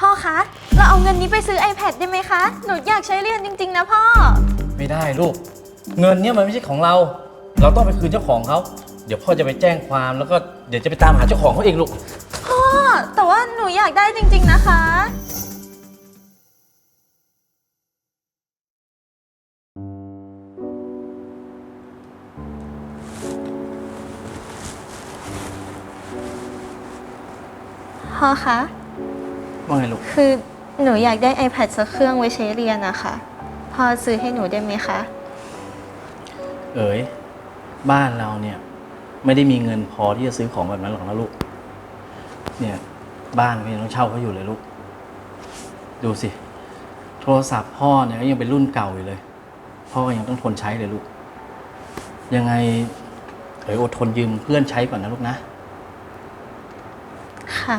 พ่อคะ เราเอาเงินนี้ไปซื้อ iPad ได้ไหมคะ หนูอยากใช้เรียนจริง ๆ นะพ่อ ไม่ได้ลูก เงินเนี่ยมันไม่ใช่ของเรา เราต้องไปคืนเจ้าของเขา เดี๋ยวพ่อจะไปแจ้งความแล้วก็เดี๋ยวจะไปตามหาเจ้าของเขาเองลูก พ่อ แต่ว่าหนูอยากได้จริง ๆ นะคะ พ่อคะ ว่าไงลูก คือหนูอยากได้ iPad สักเครื่องไว้ใช้เรียนนะคะพ่อซื้อให้หนูได้ไหมคะ เอ๋ย บ้านเราเนี่ย ไม่ได้มีเงินพอที่จะซื้อของแบบนั้นหรอกนะลูก เนี่ย บ้านก็ยังต้องเช่าเขาอยู่เลยลูก ดูสิ โทรศัพท์พ่อเนี่ยก็ยังเป็นรุ่นเก่าอยู่เลย พ่อก็ยังต้องทนใช้เลยลูก ยังไงเอ๋ยอดทนยืมเพื่อนใช้ก่อนนะลูกนะ ค่ะ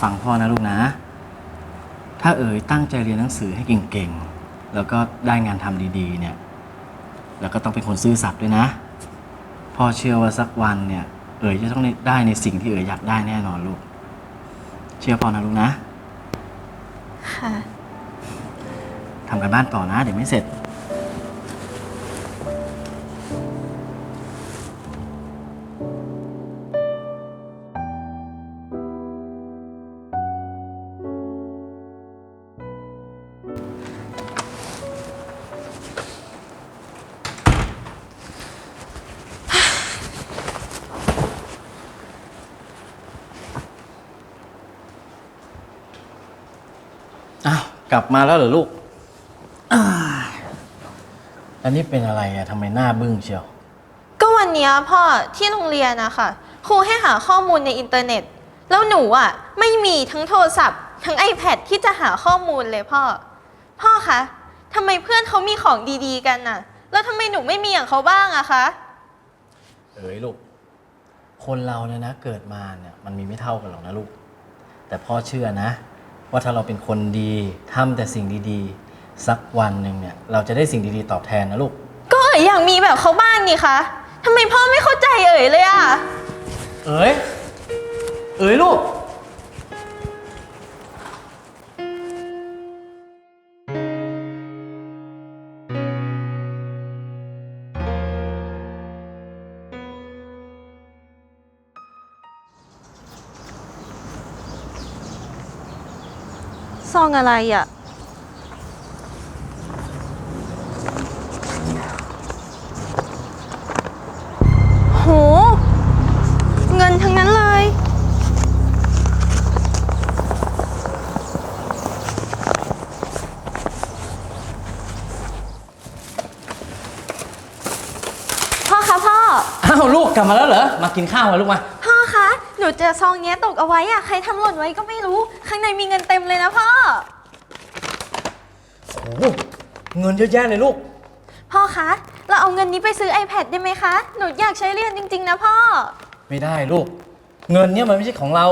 ฟังพ่อนะลูกนะ ถ้าเอ๋ยตั้งใจเรียนหนังสือให้เก่งๆ แล้วก็ได้งานทำดีๆ เนี่ย แล้วก็ต้องเป็นคนซื่อสัตย์ด้วยนะ พ่อเชื่อว่าสักวันเนี่ย เอ๋ยจะต้องได้ในสิ่งที่เอ๋ยอยากได้แน่นอนลูก เชื่อพ่อนะลูกนะค่ะทำกันบ้านต่อนะ เดี๋ยวไม่เสร็จ กลับมาแล้วเหรอลูกอ่าอันนี้เป็นอะไรอะทำไมหน้าบึ้งเชียว ก็วันเนี้ยพ่อที่โรงเรียนนะคะครูให้หาข้อมูลในอินเทอร์เน็ต แล้วหนูอะ ไม่มีทั้งโทรศัพท์ ทั้ง iPad ที่จะหาข้อมูลเลยพ่อ พ่อคะทำไมเพื่อนเขามีของดีๆกันน่ะ แล้วทำไมหนูไม่มีอย่างเขาบ้างอะคะ เอ๋ยลูก คนเราเนี่ยนะ เกิดมาเนี่ยมันมีไม่เท่ากันหรอกนะลูก แต่พ่อเชื่อนะ ว่าถ้าเราเป็นคนดีทำแต่สิ่งดีๆ สักวันหนึ่งเนี่ยเราจะได้สิ่งดีๆ ตอบแทนนะลูก ก็เอ๋ยอยากมีแบบเขาบ้างนี่คะทำไมพ่อไม่เข้าใจเอ๋ยเลยอะเอ๋ยเอ๋ยลูก ซองอะไรอะโห เงินทั้งนั้นเลย พ่อคะพ่อ อ้าวลูกกลับมาแล้วเหรอ มากินข้าวมาลูกมา พ่อคะ หนูเจอซองเนี้ยตกเอาไว้อะใครทำหล่นไว้ก็ไม่รู้ข้าง ในมีเงินเต็มเลยนะพ่อ โอ้โหเงินเยอะแยะเลยลูก พ่อคะ เราเอาเงินนี้ไปซื้อ iPad ได้ไหมคะ หนูอยากใช้เรียนจริง ๆ นะพ่อ ไม่ได้ลูก เงินเนี่ยมันไม่ใช่ของเรา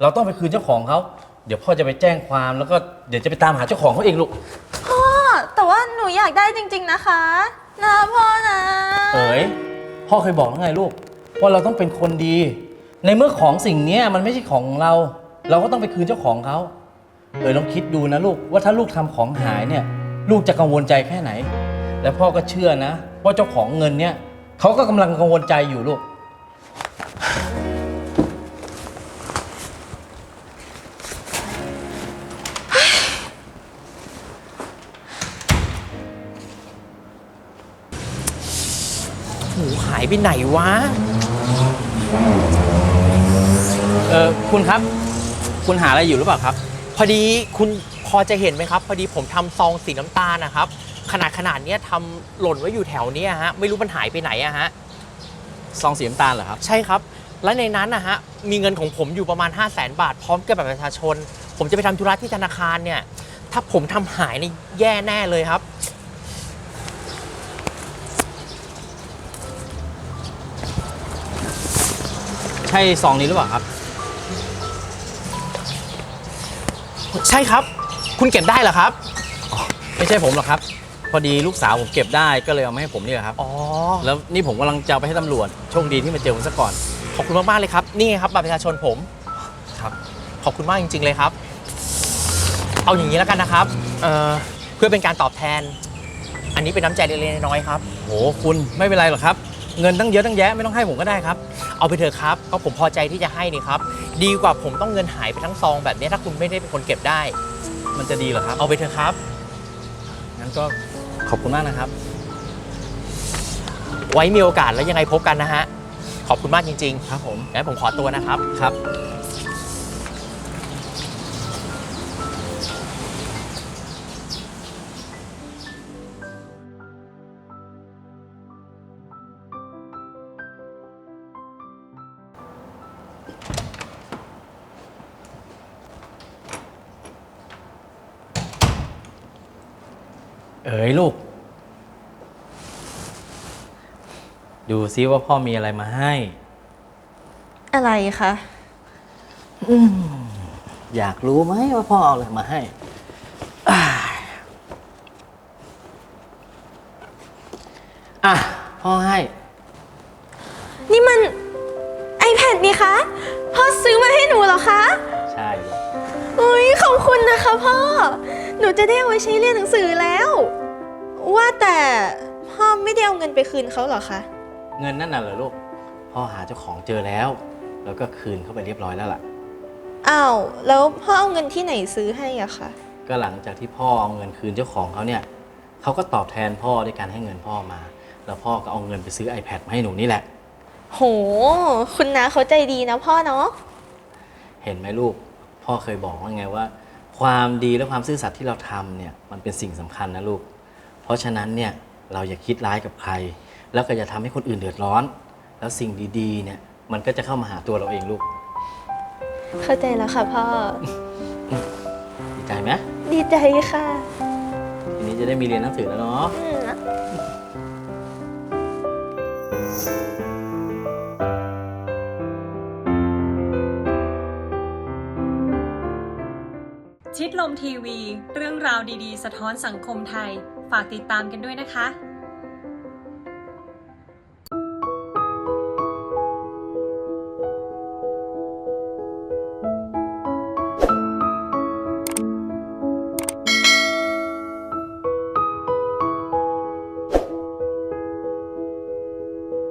เราต้องไปคืนเจ้าของเขา เดี๋ยวพ่อจะไปแจ้งความแล้วก็เดี๋ยวจะไปตามหาเจ้าของเขาเองลูก พ่อ แต่ว่าหนูอยากได้จริง ๆ นะคะ นะพ่อนะ เอ๋ยพ่อเคยบอกแล้วไงลูกว่าเราต้องเป็นคนดี ในเมื่อของสิ่งเนี้ยมันไม่ใช่ของเรา เราก็ต้องไปคืนเจ้าของเขาเอ๋ยลองคิดดูนะลูกว่าถ้าลูกทำของหายเนี่ย ลูกจะกังวลใจแค่ไหน และพ่อก็เชื่อนะว่าเจ้าของเงินเนี่ยเขาก็กำลังกังวลใจอยู่ลูก หูหายไปไหนวะ เออคุณครับ คุณหาอะไรอยู่หรือเปล่าครับ พอดีคุณพอจะเห็นไหมครับ พอดีผมทำซองสีน้ำตาลนะครับ ขนาดขนาดเนี้ยทำหล่นไว้อยู่แถวเนี้ยฮะ ไม่รู้มันหายไปไหนอะฮะ ซองสีน้ำตาลเหรอครับ ใช่ครับ และในนั้นนะฮะ มีเงินของผมอยู่ประมาณ 5 0 0แสนบาท พร้อมกับบัตรประชาชน ผมจะไปทำธุระที่ธนาคารเนี่ย ถ้าผมทำหายนี่แย่แน่เลยครับ ใช่ซองนี้หรือเปล่าครับ ใช่ครับ คุณเก็บได้เหรอครับ ไม่ใช่ผมหรอกครับ พอดีลูกสาวผมเก็บได้ก็เลยเอามาให้ผมนี่แหละครับ อ๋อ แล้วนี่ผมกำลังจะเอาไปให้ตำรวจ โชคดีที่มาเจอผมซะก่อน ขอบคุณมาก ๆ เลยครับ นี่ไงครับบัตรประชาชนผม ครับ ขอบคุณมากจริง ๆ เลยครับ เอาอย่างนี้แล้วกันนะครับ เอ่อ เพื่อเป็นการตอบแทน อันนี้เป็นน้ำใจเล็กๆน้อยๆครับ โหคุณไม่เป็นไรหรอกครับ เงินตั้งเยอะตั้งแยะไม่ต้องให้ผมก็ได้ครับ เอาไปเถอะครับ ก็ผมพอใจที่จะให้นี่ครับ ดีกว่าผมต้องเงินหายไปทั้งซองแบบนี้ถ้าคุณไม่ได้เป็นคนเก็บได้ มันจะดีเหรอครับ เอาไปเถอะครับ งั้นก็ขอบคุณมากนะครับ ไว้มีโอกาสแล้วยังไงพบกันนะฮะ ขอบคุณมากจริงครับผมๆงั้นผมขอตัวนะครับ ครับ เอ๋ยลูก ดูซิว่าพ่อมีอะไรมาให้ อะไรคะอยากรู้ไหมว่าพ่อเอาอะไรมาให้ อ่าอะพ่อให้ นี่มัน iPad นี่คะ พ่อซื้อมาให้หนูเหรอคะ ใช่ลูกอุ้ยขอบคุณนะคะพ่อ หนูจะได้เอาไว้ใช้เรียนหนังสือแล้ว ว่าแต่พ่อไม่ได้เอาเงินไปคืนเขาเหรอคะ เงินนั่นน่ะเหรอลูก พ่อหาเจ้าของเจอแล้ว แล้วก็คืนเข้าไปเรียบร้อยแล้วล่ะ อ้าว แล้วพ่อเอาเงินที่ไหนซื้อให้อะคะ ก็หลังจากที่พ่อเอาเงินคืนเจ้าของเขาเนี่ยเขาก็ตอบแทนพ่อด้วยการให้เงินพ่อมา แล้วพ่อก็เอาเงินไปซื้อ iPad มาให้หนูนี่แหละ โห คุณน้าเขาใจดีนะพ่อเนาะ เห็นไหมลูก พ่อเคยบอกว่าไงว่า ความดีและความซื่อสัตย์ที่เราทำเนี่ยมันเป็นสิ่งสำคัญนะลูก เพราะฉะนั้นเนี่ยเราอย่าคิดร้ายกับใคร แล้วก็อย่าทำให้คนอื่นเดือดร้อน แล้วสิ่งดีๆเนี่ยมันก็จะเข้ามาหาตัวเราเองลูก เข้าใจแล้วค่ะพ่อ ดีใจไหมดีใจค่ะทีนี้จะได้มีเรียนหนังสือแล้วเนาะ ลมทีวี เรื่องราวดีๆ สะท้อนสังคมไทย ฝากติดตามกันด้วยนะคะ